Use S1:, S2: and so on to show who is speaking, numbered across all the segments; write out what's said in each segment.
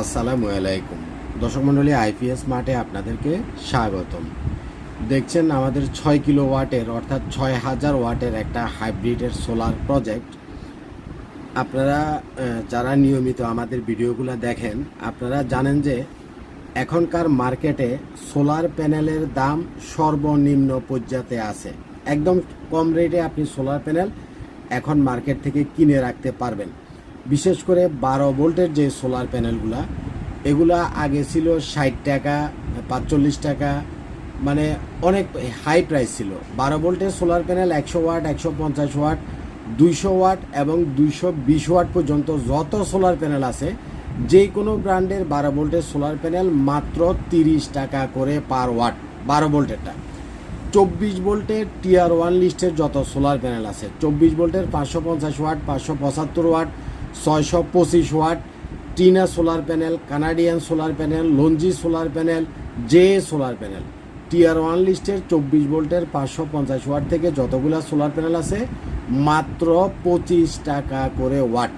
S1: আসসালামু আলাইকুম। দর্শক মণ্ডলী, আইপিএস মাঠে আপনাদেরকে স্বাগতম। দেখছেন আমাদের ছয় কিলো ওয়াটের, অর্থাৎ ছয় হাজার ওয়াটের একটা হাইব্রিডের সোলার প্রজেক্ট। আপনারা যারা নিয়মিত আমাদের ভিডিওগুলো দেখেন, আপনারা জানেন যে এখনকার মার্কেটে সোলার প্যানেলের দাম সর্বনিম্ন পর্যায়ে আছে। একদম কম রেটে আপনি সোলার প্যানেল এখন মার্কেট থেকে কিনে রাখতে পারবেন। বিশেষ করে বারো ভোল্টের যে সোলার প্যানেলগুলা, এগুলা আগে ছিল ষাট টাকা, পাঁচচল্লিশ টাকা মানে অনেক হাই প্রাইস ছিল। বারো ভোল্টের সোলার প্যানেল একশো ওয়াট, একশো পঞ্চাশ ওয়াট, দুইশো ওয়াট এবং দুইশো বিশ ওয়াট পর্যন্ত যত সোলার প্যানেল আছে যে কোনো ব্র্যান্ডের বারো ভোল্টের সোলার প্যানেল মাত্র তিরিশ টাকা করে পার ওয়াট, বারো ভোল্টেরটা। চব্বিশ ভোল্টের টিআর ওয়ান লিস্টের যত সোলার প্যানেল আছে, চব্বিশ ভোল্টের পাঁচশো পঞ্চাশ ওয়াট, পাঁচশো পঁচাত্তর ওয়াট ছয়শো পঁচিশ watt, Trina solar panel, Canadian solar panel, Longi solar panel, J solar panel. Tier one লিস্টের চব্বিশ ভোল্টের পাঁচশো পঞ্চাশ ওয়াট থেকে যতগুলো সোলার প্যানেল আছে, মাত্র পঁচিশ টাকা করে ওয়াট।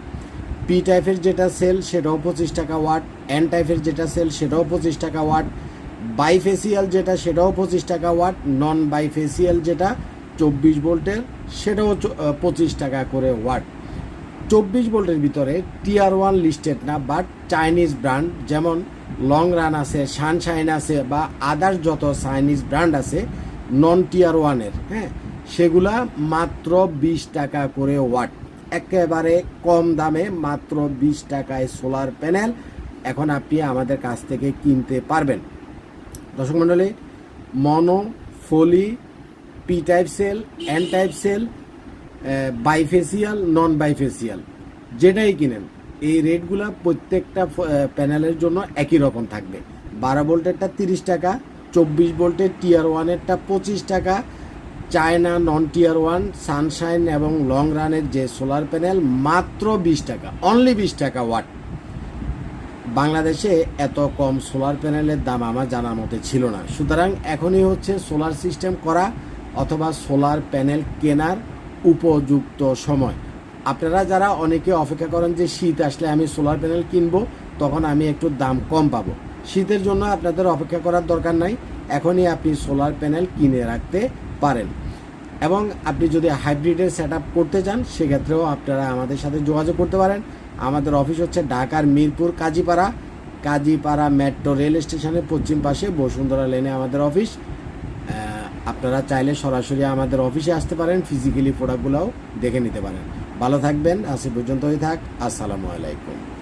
S1: পি টাইপের যেটা সেল সেটাও পঁচিশ টাকা ওয়াট। এন টাইপের যেটা সেল সেটাও পঁচিশ টাকা ওয়াট। বাইফেসিয়াল যেটা, সেটাও পঁচিশ টাকা ওয়াট। নন বাইফেসিয়াল যেটা, চব্বিশ ভোল্টের, সেটাও পঁচিশ টাকা করে ওয়াট। চব্বিশ ভোল্টের ভিতরে টিয়ার ওয়ান লিস্টেড না বাট চাইনিজ ব্র্যান্ড যেমন লং রান আছে সানশাইন আছে, বা আদার্স যত চাইনিজ ব্র্যান্ড আছে নন টিয়ার ওয়ানের হ্যাঁ সেগুলা মাত্র বিশ টাকা করে ওয়াট একেবারে কম দামে মাত্র বিশ টাকায় সোলার প্যানেল এখন আপনি আমাদের কাছ থেকে কিনতে পারবেন। দর্শক মণ্ডলী mono poly P type cell N type cell bifacial non bifacial যেটাই কিনেন, এই রেটগুলো প্রত্যেকটা প্যানেলের জন্য একই রকম থাকবে। বারো ভোল্টেরটা তিরিশ টাকা, চব্বিশ ভোল্টের টিয়ার ওয়ানেরটা পঁচিশ টাকা। China non tier one Sunshine এবং লং রানের যে সোলার প্যানেল মাত্র বিশ টাকা অনলি বিশ টাকা ওয়াট বাংলাদেশে এত কম সোলার প্যানেলের দাম আমার জানার মতে ছিল না। সুতরাং এখনই হচ্ছে সোলার সিস্টেম করা অথবা সোলার প্যানেল কেনার উপযুক্ত সময়। আপনারা যারা অনেকে অপেক্ষা করেন যে শীত আসলে আমি সোলার প্যানেল কিনবো, তখন আমি একটু দাম কম পাবো। শীতের জন্য আপনাদের অপেক্ষা করার দরকার নাই, এখনই আপনি সোলার প্যানেল কিনে রাখতে পারেন। এবং আপনি যদি হাইব্রিডের সেট করতে চান, সেক্ষেত্রেও আপনারা আমাদের সাথে যোগাযোগ করতে পারেন। আমাদের অফিস হচ্ছে ঢাকার মিরপুর কাজীপাড়া। কাজীপাড়া মেট্রো রেল স্টেশনের পশ্চিম পাশে বসুন্ধরা লেনে আমাদের অফিস আপনারা চাইলে সরাসরি আমাদের অফিসে আসতে পারেন ফিজিক্যালি প্রোডাক্টগুলোও দেখে নিতে পারেন। ভালো থাকবেন, আজ পর্যন্তই থাক, আসসালামু আলাইকুম।